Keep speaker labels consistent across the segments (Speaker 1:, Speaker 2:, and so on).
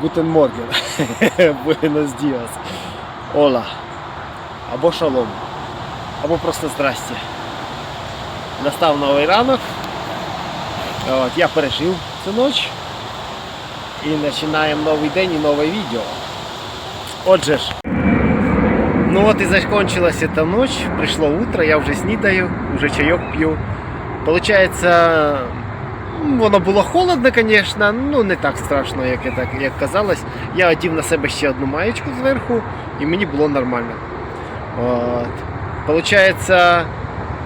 Speaker 1: Гутен Морген. Буенос Діас. Ола. Або шалом. Або просто здрасте. Настав новий ранок. От, я пережив цю ніч. І починаємо новий день і нове відео. Отже ж. Ну от і закончилася та ночь, прийшло утро, я вже снідаю, вже чайок п'ю. Получається, м, воно було холодно, звісно, ну не так страшно, як, я так, як казалось. Я одів на себе ще одну маєчку зверху і мені було нормально. От. Получається,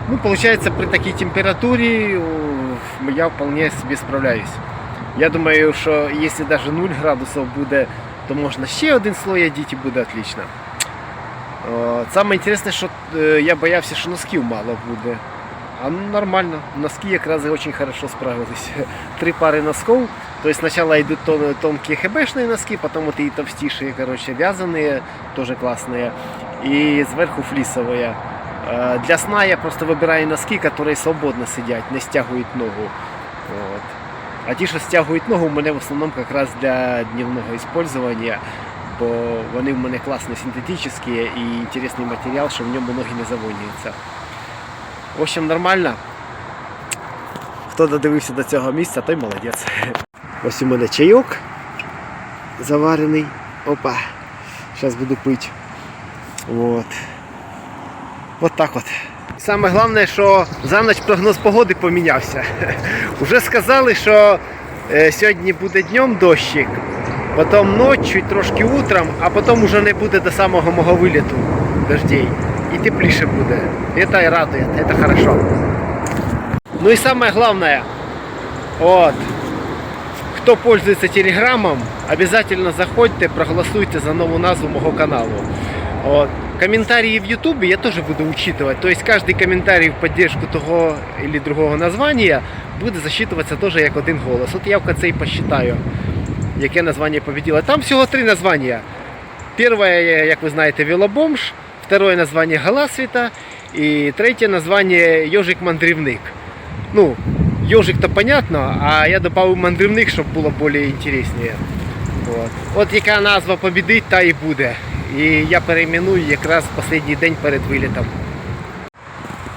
Speaker 1: ну, получається, при такій температурі у, я вполне собі справляюсь. Я думаю, що якщо навіть 0 градусів буде, то можна ще один слой одіти і буде отлично. О, Саме інтересне, що е, я боявся, що носків мало буде. А ну, нормально. Носки якраз і дуже хорошо справились. Три пари носков. То есть сначала идут тон- тонкие хбшные носки, потом вот и товстейшие, короче, вязаные, тоже классные. И сверху флисовые. Э, Для сна я просто выбираю носки, которые свободно сидять, не стягують ногу. От. А ті, що стягують ногу, у мене в основному якраз для дневного использования, бо вони в мене класно синтетичні і інтересний матеріал, що в ньому ноги не завонюються. В общем, нормально. Хто додивився до цього місця, той молодець. Ось у мене чайок заварений. Опа. Зараз буду пити. Вот. Вот так от. Саме головне, що за ніч прогноз погоди помінявся. Уже сказали, що е, сьогодні буде днем дощик, потім ночі, трошки утром, а потім уже не буде до самого мого виліту дождей. І тепліше буде. Это и радует, это хорошо. Ну и самое главное, вот, кто пользуется телеграммом, обязательно заходьте, проголосуйте за новую назву моего каналу. Вот. Комментарии в Ютубе я тоже буду учитывать. То есть каждый комментарий в поддержку того или другого названия буде засчитываться тоже як один голос. От я в конце і посчитаю, яке названня победило. Там всього три названия. Первое, як ви знаєте, велобомж, второе название Галасвіта і третє название Йожик-мандрівник. Ну, ежик то понятно, а я добавив мандрівник, щоб було більш інтересніше. От. От яка назва побідить, та і буде. І я перейменую якраз останній день перед вилітом.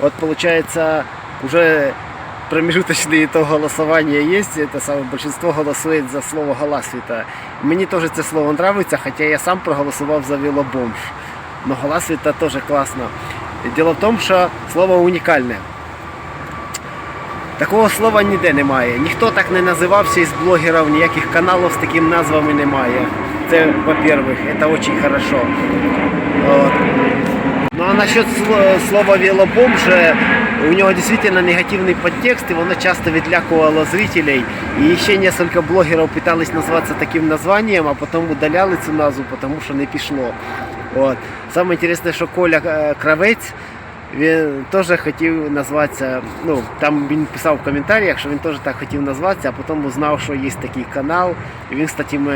Speaker 1: От виходить, уже промежуточный итог голосования есть. Это самое большинство голосует за слово Галасвіта. Мені теж це слово нравится, хоча я сам проголосував за велобомж. Но Галасвіта теж класно. Діло в тому, що слово унікальне. Такого слова ніде немає. Ніхто так не називався із блогерів, ніяких каналів з такими назвами немає. Це, во-первых, це дуже хорошо. От. Ну а насчет сло- слова велобомж, у него действительно негативный подтекст, и оно часто відлякувало зрителей. И ще несколько блогеров пытались назваться таким названием, а потом удаляли цю назву, потому що не пішло. От. Саме інтересне, що Коля е, Кравець, він теж хотів назватися, ну, там він писав в коментарях, що він теж так хотів назватися, а потім узнав, що є такий канал. І він, кстати, ми,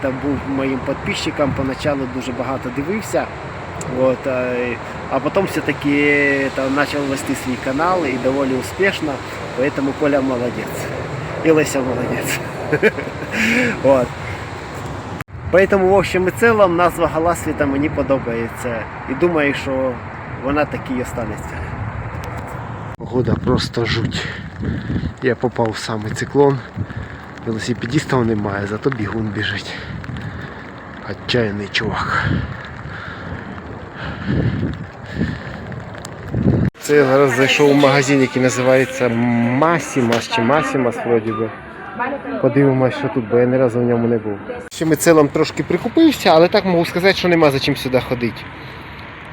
Speaker 1: там був моїм підписчиком, поначалу дуже багато дивився. Вот, а, потом все-таки начал вести свой канал и довольно успешно, поэтому Коля молодец. И Леся молодец. Вот. Поэтому, в общем і целом, назва Галасвіта мені подобається. І думаю, що вона таки і останеться. Погода просто жуть. Я попав в самий циклон. Велосипедистів немає, зато бігун біжить. Отчаянний чувак. Це я зараз зайшов у магазин, який називається Масімас чи Масімас вроді би. Подивимось, що тут, бо я ні разу в ньому не був. Ще ми целом трошки прикупився, але так можу сказати, що нема за чим сюди ходити.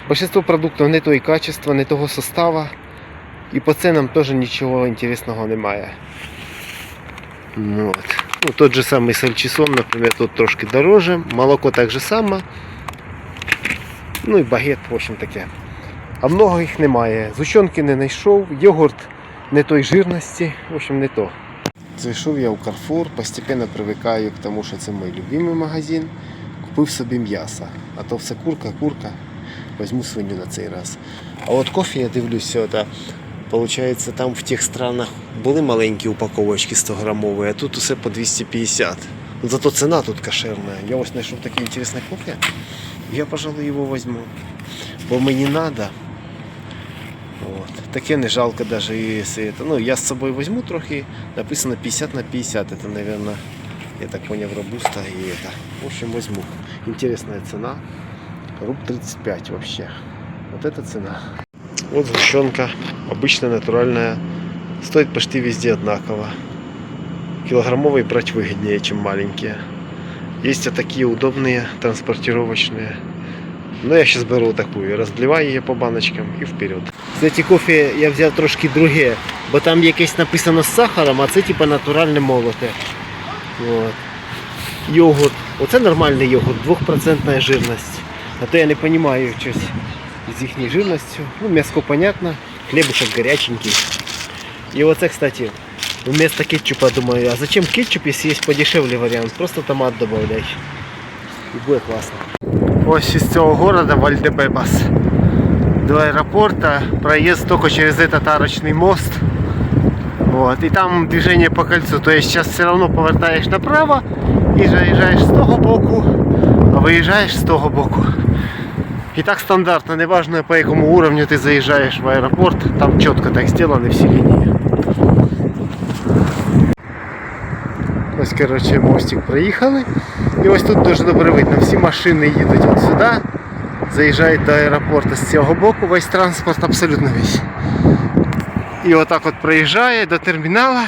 Speaker 1: Большинство продуктів не того качества, не того состава. І по ценам теж нічого інтересного немає. Ну, от. Ну, тот же самый сальчисон, например, тут трошки дороже. Молоко так же само. Ну і багет, в общем таке. А много їх немає. Зущенки не знайшов, йогурт не той жирності, в общем, не то. Зайшов я у Carrefour, постепенно привикаю к тому, що це мій любимий магазин. Купив собі м'ясо. А то все курка, курка. Візьму свиню на цей раз. А от кофе я дивлюся, это, получается, там в тих странах були маленькі упаковочки 100 грамові, а тут усе по 250. Ну, Зато ціна тут кошерна. Я ось знайшов такий інтересний кофе. Я, пожалуй, його візьму. Бо мені треба. От. Таке не жалко даже если это. Ну, я з собою візьму трохи. Написано 50 на 50. Это, наверное, я так понял, робуста и это. В общем, возьму. Интересная цена. Руб 35 вообще. Вот это цена. Вот сгущенка. Обычная, натуральная. Стоит почти везде одинаково. Килограммовые брать выгоднее, чем маленькие. Есть вот такие удобные, транспортировочные. Но я сейчас беру такую, разливаю її по баночкам і вперед. Кстати, кофе я взяв трошки друге, бо там якесь написано з сахаром, а це типа натуральне молоте. От. Йогурт. Оце нормальний йогурт, 2% жирність. А то я не розумію щось з їхньою жирністю. Ну, м'яско понятно, хлібушок гаряченький. І оце, кстати, вместо кетчупа думаю, а зачем кетчуп, если есть подешевле вариант? Просто томат добавляй. І буде класно. Ось із цього города Вальдебебас до аэропорта проезд только через этот арочный мост. Вот. И там движение по кольцу. То есть сейчас все равно повертаешь направо и заезжаешь с того боку, а выезжаешь с того боку. И так стандартно, неважно по якому уровню ты заезжаешь в аэропорт, там четко так сделаны все линии. Ось, коротше, мостик проїхали. І ось тут дуже добре видно. Всі машини їдуть от сюди, заїжджають до аеропорту з цього боку, весь транспорт абсолютно весь. І отак от проїжджає до термінала.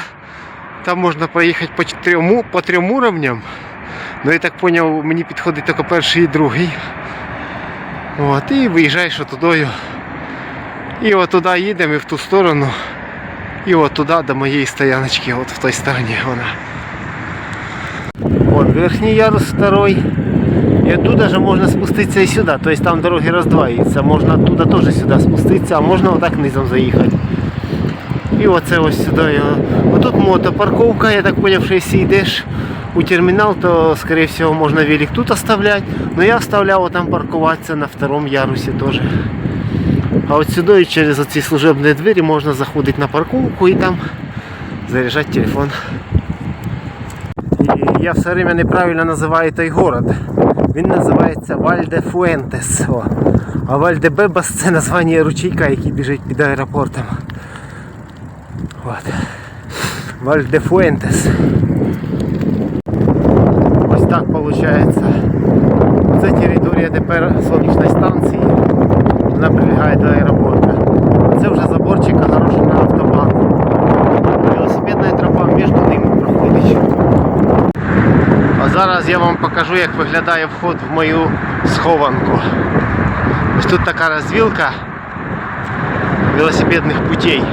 Speaker 1: Там можна проїхати по трьом, по трьом уровням. Ну я так зрозумів, мені підходить тільки перший і другий. От, і виїжджаєш отудою. І от туди їдемо і в ту сторону. І от туди до моєї стояночки, от в той стороні вона. Вот верхний ярус второй. И оттуда же можно спуститься и сюда. То есть там дороги раздваюються. Можно оттуда тоже сюда спуститься, а можно вот так низом заїхати. І оце ось сюди. Отут мотопарковка, я так поняв, що якщо йдеш у термінал, то скорее всего можна велик тут оставлять. Но я оставляв там паркуватися на втором ярусі теж. А от сюди через оці служебні двері можна заходити на парковку і там заряджати телефон. Я все время неправильно називаю той город. Він називається Вальде Фуентес. А Вальде Бебас це названня ручейка, який біжить під аеропортом. От. Вальде Фуентес. Ось так виходить. Це територія тепер сонячної станції. Вона прилягає до аеропорту. Це вже заборчик огорожена на автобан. Велосипедна тропа між ними проходить. А зараз я вам покажу, як виглядає вход в мою схованку. Ось тут така розвілка велосипедних путей.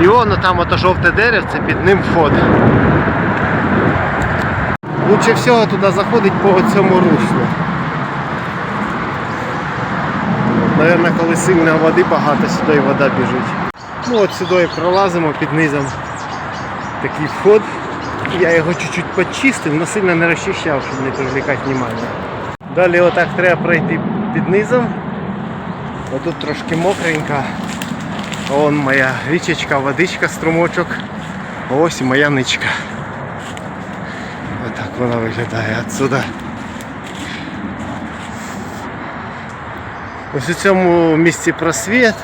Speaker 1: І воно там ото жовте деревце, під ним вход. Лучше всього туди заходить по цьому руслу. Наверно, коли сильно води багато, сюди вода біжить. Ну от сюди пролазимо під низом такий вход. Я його чуть-чуть почистив, але сильно не розчищав, щоб не привлекати внимання. Далі отак треба пройти під низом. Отут трошки мокренько. А Вон моя річечка, водичка, струмочок. Ось і моя ничка. Отак вона виглядає отсюда. Ось у цьому місці просвіт,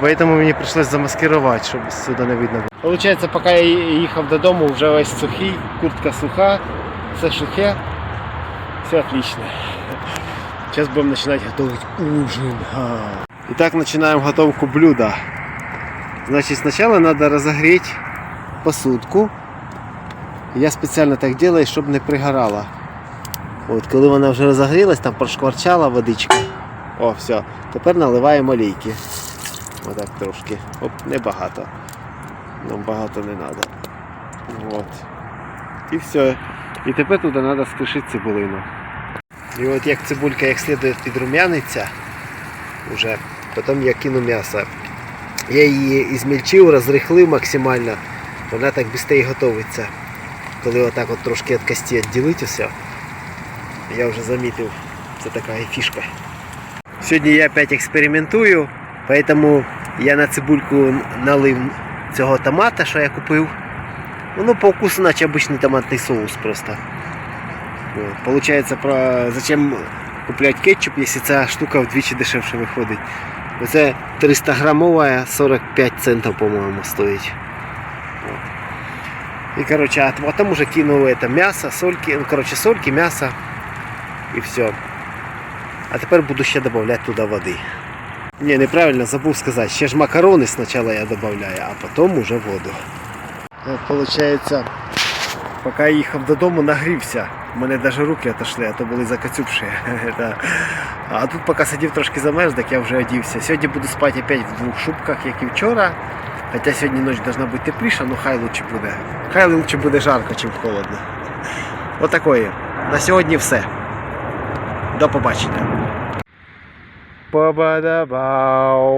Speaker 1: поэтому мені прийшлось замаскирувати, щоб сюди не видно було. Получається, поки я їхав додому, вже весь сухий, куртка суха, все сухе, все отлично. Сейчас будем начинать готовить ужин. А. Итак, начинаем готовку блюда. Значит, сначала надо разогреть посудку. Я специально так делаю, щоб не пригорала. От, коли вона вже розогрілась, там прошкварчала водичка. О, все. Тепер наливаємо олійки. Отак трошки. Оп, небагато. Нам багато не треба. От. І все. І тепер туди треба стушити цибулину. І от як цибулька як слідує підрум'яниться, уже, потім я кину м'ясо. Я її ізмільчив, розрихлив максимально. Вона так швидше готується. Коли отак от трошки від кості відділити все. Я вже замітив, це така фішка. Сьогодні я опять експериментую, поэтому я на цибульку налив цього томата, що я купив. Воно по вкусу наче обичний томатний соус просто. Вот. Получается, про... зачем купляти кетчуп, якщо ця штука вдвічі дешевше виходить. Оце 300 грамова 45 центів, по-моєму, стоїть. І короче, а потом уже кинул это мясо, сольки, ну короче, сольки, мясо і все. А тепер буду ще додавати туди води. Ні, неправильно забув сказати. Ще ж макарони спочатку я додаю, а потім уже воду. Получається, поки я їхав додому, нагрівся. У мене навіть руки отошли, а то були закацюбші. Да. А тут поки сидів трошки замерз, так я вже одівся. Сьогодні буду спати опять в двох шубках, як і вчора. Хоча сьогодні ніч должна бути тепліша, ну хай лучше буде. Хай лучше буде жарко, ніж холодно. Отакої. На сьогодні все. До побачення. Ba-ba-da-bow.